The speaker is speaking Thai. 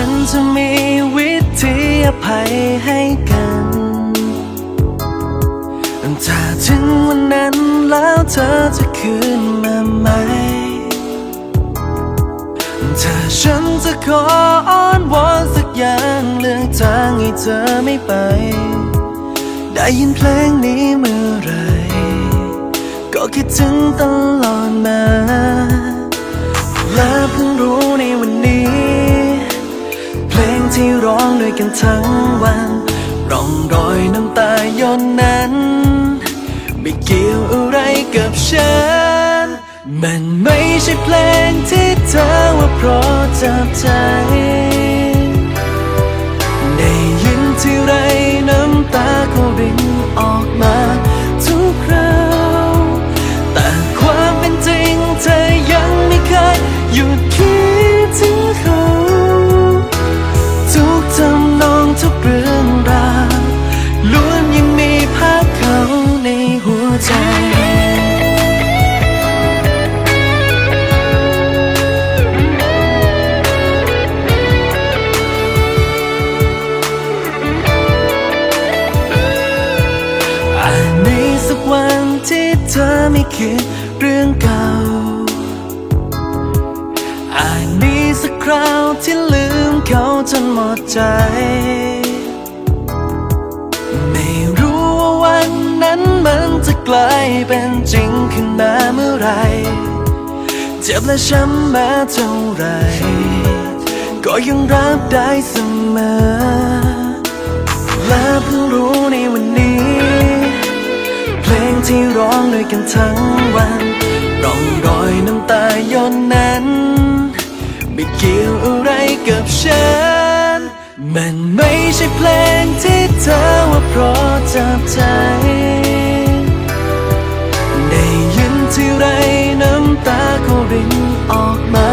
ันจะมีวิธีอภัยให้กันถ้าถึงวันนั้นแล้วเธอจะคืนมาไหม ถ้าฉันจะขออ้อนวอนสักอย่างเลือกทางให้เธอไม่ไป ได้ยินเพลงนี้เมื่อไร ก็คิดถึงตลอดมาและเพิ่ง ที่ร้องด้วยกันทั้งวันร่องรอยน้ำตาย่นนั้น ไม่เกี่ยวอะไรกับฉัน มันไม่ใช่เพลงที่เธอว่าเพราะจับใจได้ยินที่ไรน้ำตาก็รินออกมา คิดเรื่องเก่า อาจมีสักคราวที่ลืมเขาจนหมดใจ ไม่รู้ว่าวันนั้นมันจะกลายเป็นจริงขึ้นมาเมื่อไรเจ็บและช้ำมาเท่าไหรก็ยังรับได้เสมอและเพิ่งรู้ในวัน ที่ร้องด้วยกันทั้งวันร่องรอยน้ำตาย่นนั้น ไม่เกี่ยวอะไรกับฉัน มันไม่ใช่เพลงที่เธอว่าเพราะจับใจได้ยินที่ไรน้ำตาก็รินออกมา